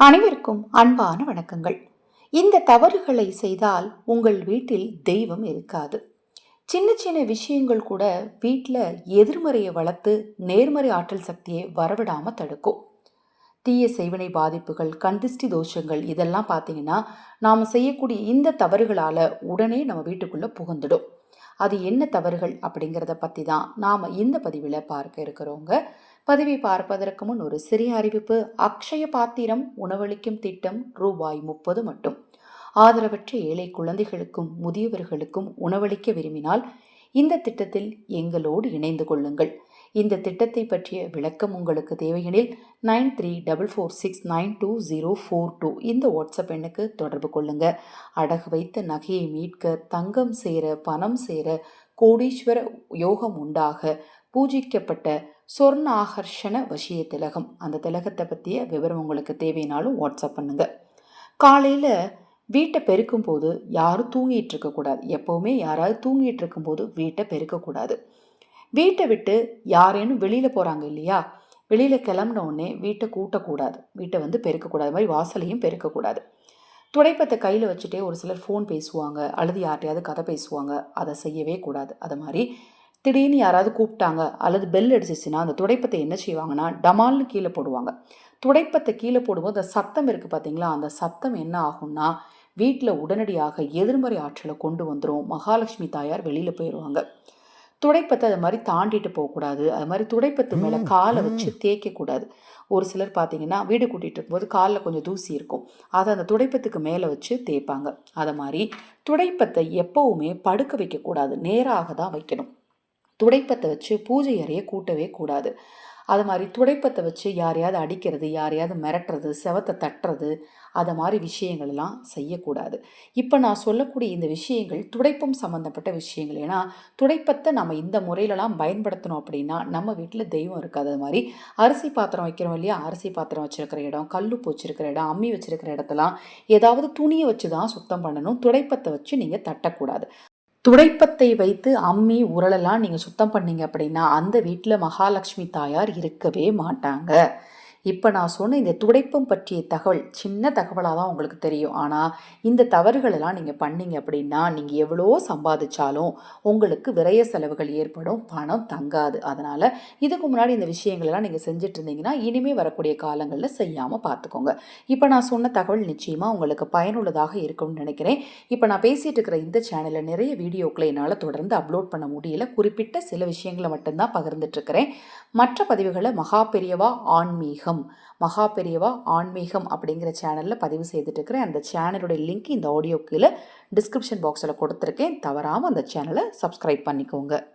அனைவருக்கும் அன்பான வணக்கங்கள். இந்த தவறுகளை செய்தால் உங்கள் வீட்டில் தெய்வம் இருக்காது. சின்ன சின்ன விஷயங்கள் கூட வீட்டில் எதிர்மறையை வளர்த்து நேர்மறை ஆற்றல் சக்தியை வரவிடாமல் தடுக்கும். தீய செய்வினை பாதிப்புகள் கந்திஷ்டி தோஷங்கள் இதெல்லாம் பார்த்தீங்கன்னா நாம் செய்யக்கூடிய இந்த தவறுகளால் உடனே நம்ம வீட்டுக்குள்ளே புகுந்துடும். அது என்ன தவறுகள் அப்படிங்கிறத பற்றி தான் நாம் இந்த பதிவில் பார்க்க இருக்கிறோங்க. பதிவை பார்ப்பதற்கு முன் ஒரு சிறிய அறிவிப்பு. அக்ஷய பாத்திரம் உணவளிக்கும் திட்டம் ரூபாய் முப்பது மட்டும். ஆதரவற்ற ஏழை குழந்தைகளுக்கும் முதியவர்களுக்கும் உணவளிக்க விரும்பினால் இந்த திட்டத்தில் எங்களோடு இணைந்து கொள்ளுங்கள். இந்த திட்டத்தை பற்றிய விளக்கம் உங்களுக்கு தேவையெனில் nine three double four six nine two zero four two இந்த வாட்ஸ்அப் எண்ணுக்கு தொடர்பு கொள்ளுங்க. அடகு வைத்த நகையை மீட்க தங்கம் சேர பணம் சேர கோடீஸ்வர யோகம் உண்டாக பூஜிக்கப்பட்ட சொர்ண ஆகர்ஷண வசிய திலகம். அந்த திலகத்தை பற்றிய விவரம் உங்களுக்கு தேவைனாலும் வாட்ஸ்அப் பண்ணுங்கள் காலையில் வீட்டை பெருக்கும் போது யாரும் தூங்கிட்டு இருக்கக்கூடாது. எப்போவுமே யாராவது தூங்கிட்டு இருக்கும்போது வீட்டை பெருக்கக்கூடாது. வீட்டை விட்டு யாரேனும் வெளியில் போகிறாங்க இல்லையா? வெளியில் கிளம்பினோடனே வீட்டை கூட்டக்கூடாது. வீட்டை வந்து பெருக்கக்கூடாது. மாதிரி வாசலையும் பெருக்கக்கூடாது. துடைப்பத்தை கையில் வச்சுட்டே ஒரு சிலர் ஃபோன் பேசுவாங்க. அல்லது யார்கிட்டையாவது கதை பேசுவாங்க. அதை செய்யவே கூடாது. அது மாதிரி திடீர்னு யாராவது கூப்பிட்டாங்க. அல்லது பெல் அடிச்சிச்சுன்னா அந்த துடைப்பத்தை என்ன செய்வாங்கன்னா டமால்னு கீழே போடுவாங்க. துடைப்பத்தை கீழே போடும்போது அந்த சத்தம் இருக்குது பார்த்தீங்களா அந்த சத்தம் என்ன ஆகும்னா வீட்டில் உடனடியாக எதிர்மறை ஆற்றலை கொண்டு வந்துடும் மகாலட்சுமி தாயார் வெளியில் போயிடுவாங்க துடைப்பத்தை அது மாதிரி தாண்டிட்டு போகக்கூடாது. அது மாதிரி துடைப்பத்து மேலே காலை வச்சு தேய்க்கக்கூடாது. ஒரு சிலர் பார்த்தீங்கன்னா வீடு கூட்டிகிட்டு இருக்கும்போது காலில் கொஞ்சம் தூசி இருக்கும். அதை அந்த துடைப்பத்துக்கு மேலே வச்சு தேய்ப்பாங்க. அதை மாதிரி துடைப்பத்தை எப்போவுமே படுக்க வைக்கக்கூடாது. நேராக தான் வைக்கணும். துடைப்பத்தை வச்சு பூஜை அறையை கூட்டவே கூடாது. அது மாதிரி துடைப்பத்தை வச்சு யாரையாவது அடிக்கிறது யாரையாவது மிரட்டுறது செவத்தை தட்டுறது அதை மாதிரி விஷயங்கள் எல்லாம் செய்யக்கூடாது. இப்போ நான் சொல்லக்கூடிய இந்த விஷயங்கள் துடைப்பம் சம்மந்தப்பட்ட விஷயங்கள். ஏன்னா துடைப்பத்தை நம்ம இந்த முறையிலலாம் பயன்படுத்தணும் அப்படின்னா நம்ம வீட்டில் தெய்வம் இருக்காது. அது மாதிரி அரிசி பாத்திரம் வைக்கிறோம் இல்லையா? அரிசி பாத்திரம் வச்சுருக்கிற இடம் கல் வச்சுருக்கிற இடம் அம்மி வச்சுருக்கிற இடத்தெல்லாம் ஏதாவது துணியை வச்சு தான் சுத்தம் பண்ணணும். துடைப்பத்தை வச்சு நீங்கள் தட்டக்கூடாது. துடைப்பத்தை வைத்து அம்மி உரலெல்லாம் நீங்கள் சுத்தம் பண்ணீங்க அப்படின்னா அந்த வீட்டில் மகாலட்சுமி தாயார் இருக்கவே மாட்டாங்க. இப்போ நான் சொன்ன இந்த துடைப்பம் பற்றிய தகவல் சின்ன தகவலாக தான் உங்களுக்கு தெரியும். ஆனால் இந்த தவறுகளெல்லாம் நீங்கள் பண்ணீங்க அப்படின்னா நீங்கள் எவ்வளோ சம்பாதிச்சாலும் உங்களுக்கு விரைய செலவுகள் ஏற்படும் பணம் தங்காது. அதனால் இதுக்கு முன்னாடி இந்த விஷயங்களெல்லாம் நீங்கள் செஞ்சுட்டு இருந்தீங்கன்னா இனிமேல் வரக்கூடிய காலங்களில் செய்யாமல் பார்த்துக்கோங்க இப்போ நான் சொன்ன தகவல் நிச்சயமாக உங்களுக்கு பயனுள்ளதாக இருக்கும்னு நினைக்கிறேன். இப்போ நான் பேசிகிட்டு இருக்கிற இந்த சேனலில் நிறைய வீடியோக்களை என்னால் தொடர்ந்து அப்லோட் பண்ண முடியல. குறிப்பிட்ட சில விஷயங்களை மட்டும்தான் பகிர்ந்துட்டுருக்கிறேன். மற்ற பதிவுகளை மகா பெரியவா ஆன்மீகம் ஆன்மீகம் மகா பெரியவா ஆன்மீகம் அப்படிங்கிற சேனலில் பதிவு செய்துட்டுருக்கிறேன். அந்த சேனலுடைய லிங்க் இந்த ஆடியோ கீழே டிஸ்கிரிப்ஷன் பாக்ஸில் கொடுத்துருக்கேன். தவறாமல் அந்த சேனலை சப்ஸ்கிரைப் பண்ணிக்கோங்க.